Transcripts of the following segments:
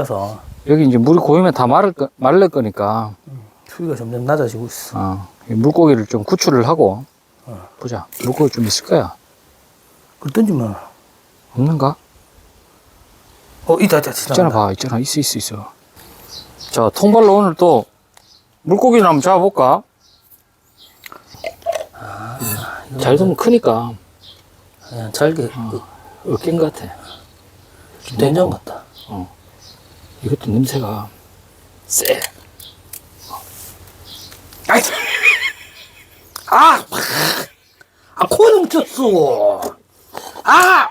그래서 여기 이제 물이 고이면 다 마를 거, 마를 거니까 수위가 점점 낮아지고 있어. 어, 이 물고기를 좀 구출을 하고 어. 보자. 물고기 좀 있을 거야. 그걸 던지면 없는가? 어 있다 있다 있잖아, 봐. 있잖아. 있어, 있어, 있어. 자, 통발로 오늘 또 물고기를 한번 잡아볼까? 잘 되면 크니까 그냥 잘게 어. 으깬 것 같아. 그 된장 같다. 이것도 냄새가 쎄. 아이 아, 아 코에 뭉쳤어. 아,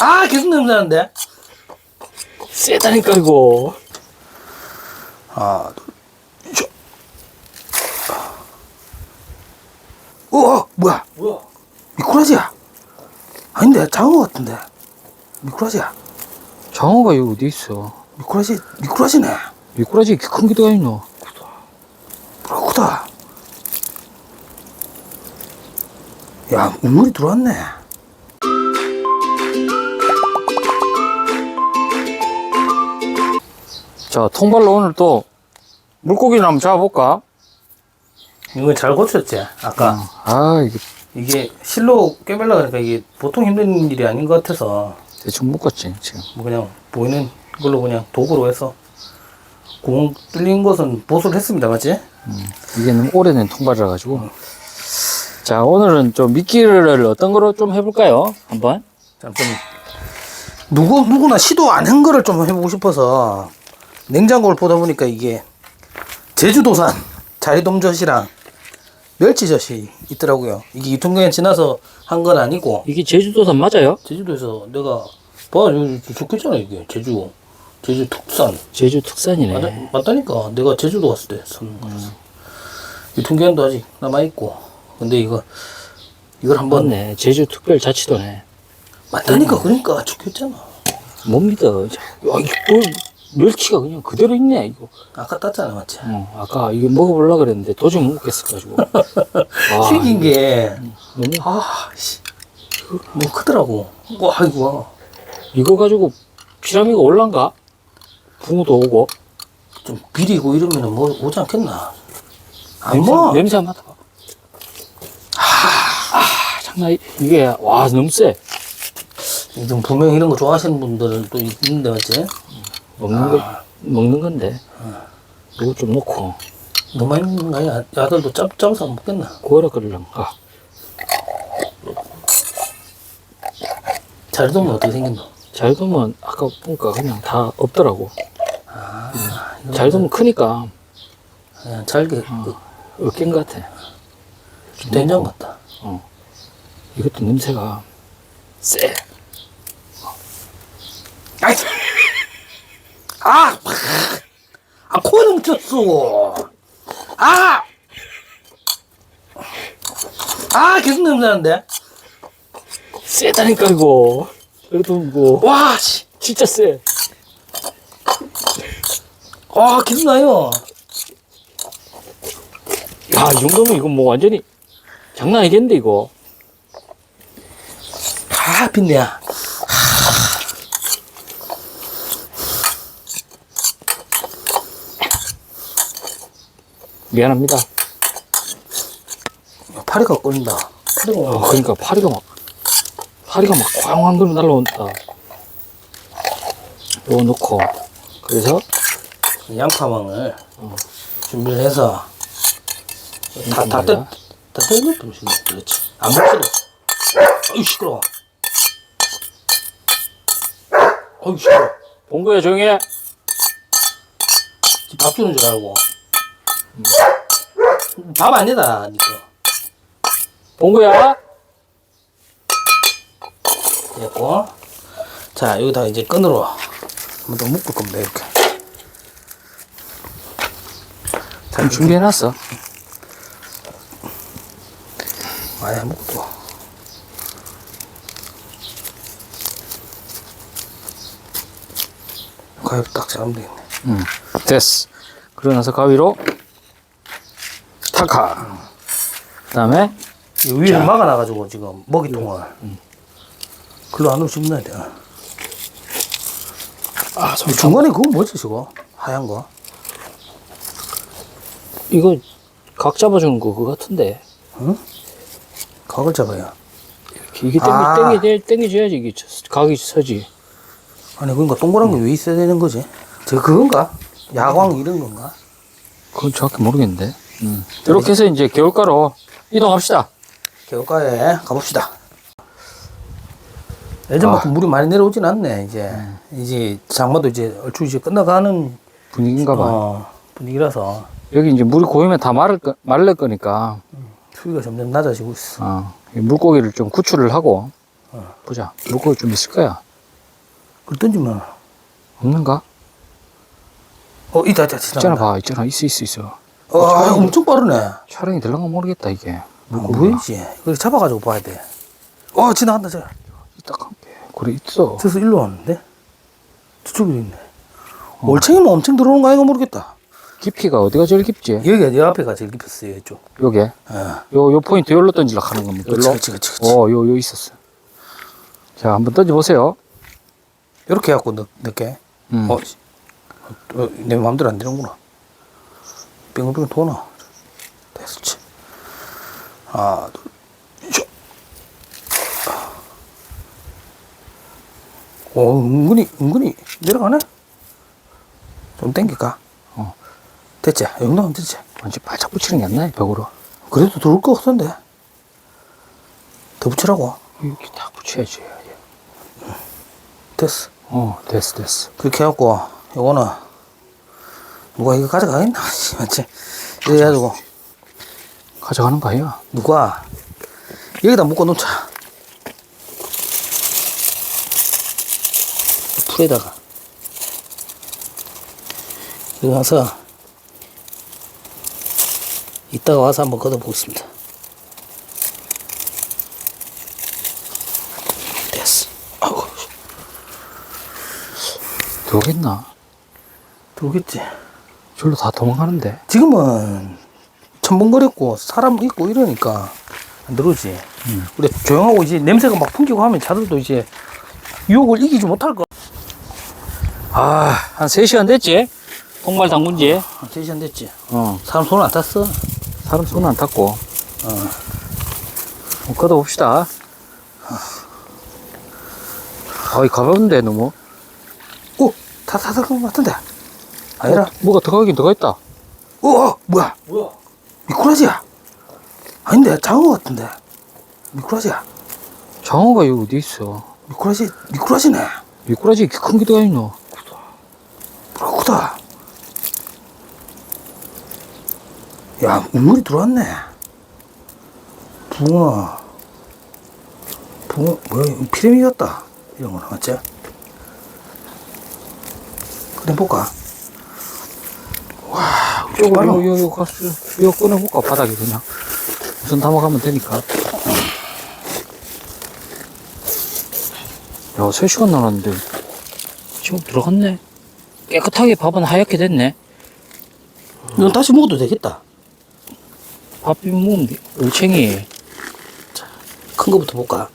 아 계속 냄새 나는데. 쎄다니까, 이거. 하나, 둘, 셋. 우와, 뭐야? 뭐야? 미꾸라지야? 아닌데, 장어 같은데. 미꾸라지야? 장어가 여기 어디 있어? 미꾸라지, 미꾸라지네. 미꾸라지 이렇게 큰게 들어가 있노? 크다. 야, 물이 들어왔네. 자, 통발로 오늘 또 물고기를 한번 잡아볼까? 이거 잘 고쳤지? 아까. 아, 이게 이게 실로 꿰매려 그러니까 이게 보통 힘든 일이 아닌 것 같아서 대충 묶었지, 지금. 뭐 그냥 보이는 걸로 그냥 도구로 해서 구멍 뚫린 것은 보수를 했습니다. 맞지? 이게 너무 오래된 통발이라 가지고. 자, 오늘은 좀 미끼를 어떤 거로 좀 해볼까요? 한번. 자, 좀 누구 누구나 시도 안 한 거를 좀 해보고 싶어서 냉장고를 보다 보니까 이게 제주도산 자리돔젓이랑 멸치젓이 있더라고요. 이게 유통기한 지나서 한 건 아니고 이게 제주도산 맞아요? 제주도에서 내가 봐 여기 적혀있잖아 이게 제주 제주 특산 제주 특산이네. 맞다, 맞다니까 내가 제주도 갔을 때 사는 거였어. 유통기한도 아직 남아 있고 근데 이거 이걸 한번 맞네. 제주 특별자치도네. 맞다니까 그러니까 적혀있잖아. 못 믿어. 자, 야, 뭘, 멸치가 그냥 그대로 있네, 이거. 아까 땄잖아 맞지? 어, 아까 이거 먹어보려고 그랬는데 도저히 못 먹겠어가지고. 와, 튀긴 게 너무, 아, 씨. 너무 크더라고. 와, 아이고. 이거 가지고 피라미가 올란가? 붕어도 오고. 좀 비리고 이러면 뭐 오지 않겠나? 아니, 냄새, 뭐. 냄새 한번 맡아봐. 아, 장난, 이게, 와, 너무 세. 좀 분명 이런 거 좋아하시는 분들은 또 있는데, 맞지? 먹는 거, 먹는 건데. 이거 좀 넣고, 너무 많이 먹는 거 아니야? 아들도 짭, 짭서 안 먹겠나? 구워라 끓으려가. 잘 두면 어떻게 생긴다? 잘 두면, 아까 보니까 그냥 다 없더라고. 이거 잘 두면 크니까, 그냥 잘게, 그, 으깬 것 같아. 된장 같다. 이것도 냄새가 쎄. 아이, 아! 아, 코에 뭉쳤어. 아! 아, 계속 냄새 나는데? 쎄다니까, 이거. 그래도 뭐, 와, 씨. 진짜 쎄. 아, 계속 나요. 야, 이 정도면 이거 뭐 완전히 장난 아니겠는데, 이거. 아, 빛내야. 미안합니다. 파리가 끓는다. 파리가 어, 그러니까 파리가 막, 파리가 막 꽝꽝 그러 날라온다. 요거 넣고, 그래서, 양파망을 준비를 해서 다, 다? 다 떼는 음식 그렇지. 안 먹지도. 어이, 시끄러워. 어이, 시끄러워. 봉구야, 조용히 해. 밥 주는 줄 알고. 밥 아니다, 니꺼. 봉구야? 됐고. 자, 여기다 이제 끈으로 한번 더 묶을 겁니다, 이렇게. 자, 준비해놨어. 많이 묶고. 가위 딱 잡으면 되겠네. 응. 됐어. 그러고 나서 가위로, 타카. 그 다음에, 이 위를 막아놔가지고 지금 먹이통을 글로 안으로 집어넣어야 돼. 아, 이 중간에 그거 뭐지 저거 하얀 거 이거 각 잡아주는 거 그거 같은데. 각을 잡아야 이렇게 이게 땡기, 아. 땡기, 땡겨줘야지 이게 저- 각이 서지. 아니 그러니까 동그란 게 왜 있어야 되는 거지 저 그건가 야광 이런 건가 그건 정확히 모르겠는데. 음. 이렇게 해서 이제 겨울가로 이동합시다. 개울가에 가봅시다. 예전만큼 물이 많이 내려오진 않네, 이제. 이제 장마도 이제 얼추 이제 끝나가는 분위기인가 봐. 어, 분위기라서 여기 이제 물이 고이면 다 마를, 거, 말릴 거니까, 수위가 점점 낮아지고 있어. 어, 이 물고기를 좀 구출을 하고, 보자. 물고기 좀 있을 거야. 그걸 던지면, 없는가? 어, 있다, 있다, 있잖아, 지나간다. 봐. 있잖아. 있어, 있어, 있어. 어, 아, 엄청 빠르네. 촬영이 될랑가 모르겠다, 이게. 아, 물고기가. 뭐지? 그걸 잡아가지고 봐야 돼. 어, 지나간다, 저. 딱. 그래, 있어. 저서 일로 왔는데? 저쪽에 있네. 올챙이만 엄청 들어오는 거 아닌가 모르겠다. 깊이가 어디가 제일 깊지? 여기가 내 앞에가 제일 깊었어요, 이쪽. 요게. 어. 요, 요 포인트 여기로 던지려고 하는 겁니다. 그렇지, 여기로. 그렇지, 그렇지. 그렇지. 어, 요, 요 있었어. 자, 한번 던져 보세요. 이렇게 해갖고 넣, 넣게. 음. 어, 씨. 어, 내 마음대로 안 되는구나. 빙글빙글 도나. 됐었지. 하나, 둘, 오, 은근히, 은근히 내려가네? 좀 땡길까? 어. 됐지? 이 정도면 됐지? 완전 바짝 붙이는 게 안 나요, 벽으로. 그래도 들어올 것 같던데. 더 붙이라고. 이렇게 딱 붙여야지. 됐어. 어, 됐어, 됐어. 그렇게 해갖고, 요거는, 누가 이거 가져가겠나? 씨, 맞지? 이래가지고, 가져가는 거 아니야? 누가 여기다 묶어 놓자. 풀에다가. 여기 와서 이따가 와서 한번 걷어 보겠습니다. 됐어. 아우, 들어오겠나? 들어오겠지. 절로 다 도망가는데. 지금은 첨벙거렸고 사람 있고 이러니까 안 들어오지. 그래 조용하고 이제 냄새가 막 풍기고 하면 자들도 이제 유혹을 이기지 못할 거. 아, 한 3시간 됐지? 통발 담근지? 3시간 됐지. 어, 사람 손 안 탔어. 사람 손 안 탔고. 어. 한번 걷어 봅시다. 아, 이 가벼운데, 너무. 오, 다 타서 그런 것 같은데. 아니라. 어, 뭐가 들어가긴 들어가 있다. 어, 어 뭐야? 뭐야? 미꾸라지야. 아닌데 장어 같은데. 미꾸라지야. 장어가 여기 어디 있어? 미꾸라지, 미꾸라지네. 미꾸라지 큰 게 들어가 있노? 그렇구다. 야, 우물이 들어왔네. 붕어. 붕어, 뭐야, 피레미 같다. 이런 거는, 맞지? 그래, 볼까? 와, 빨라. 요, 요, 요, 가스, 요 꺼내볼까, 바닥에 그냥. 우선 담아가면 되니까. 야, 3시간 남았는데, 지금 들어갔네. 깨끗하게 밥은 하얗게 됐네. 이건 다시 먹어도 되겠다. 밥 비벼 먹으면 돼. 올챙이. 큰 거부터 볼까?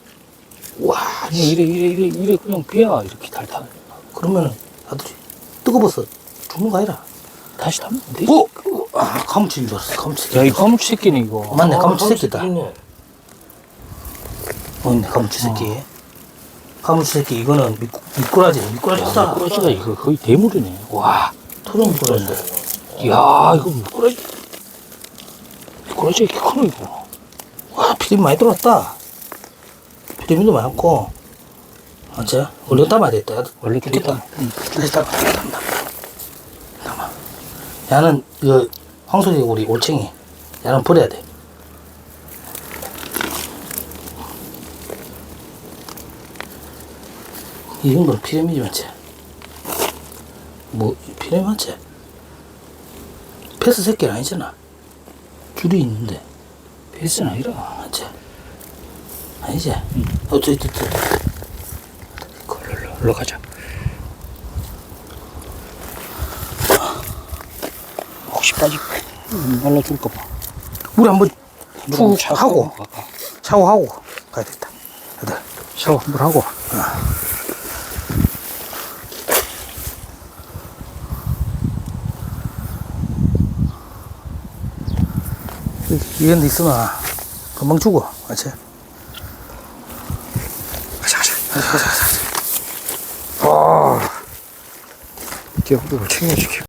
와, 이래, 이래, 이래, 이래, 그냥 비야. 이렇게 달달. 그러면 아들이 뜨거워서 죽는 거 아니라. 다시 담으면 되지. 어? 아, 가무치인 줄 알았어. 가무치. 야, 이 가무치 새끼네, 이거. 맞네, 아, 가무치 새끼다. 어, 있네, 가무치 새끼. 가무치 새끼, 이거는 미꾸, 미꾸라지. 미꾸라지 야, 크다. 미꾸라지가 이거 거의 대물이네. 와. 토종 미꾸라지. 이야, 이거 미꾸라지. 미꾸라지 이렇게 크노, 이거. 와, 피디미 많이 들어왔다. 피디미도 많고. 맞지? 원래 담아야 됐다. 원래 이렇게. 담아. 다시 담아, 담아, 담아. 담아. 야는, 그, 황소리 우리 올챙이. 야는 버려야 돼. 이 정도는 피라미드 맞지? 뭐, 피라미드 맞지? 패스 새끼는 아니잖아. 줄이 있는데. 패스는 아니라. 맞지? 아니지? 어, 저, 저, 저. 걸로 올라 가자. 혹시 빠지, 음, 말라줄까봐. 우리 한번 푹 샤워 하고? 샤워하고 가야 겠다. 애들. 샤워 한번 하고. 이런 데 있으나 금방 죽어. 맞지? 가자, 가자. 가자, 가자, 가자. 아. 이게 우리를 챙겨주게.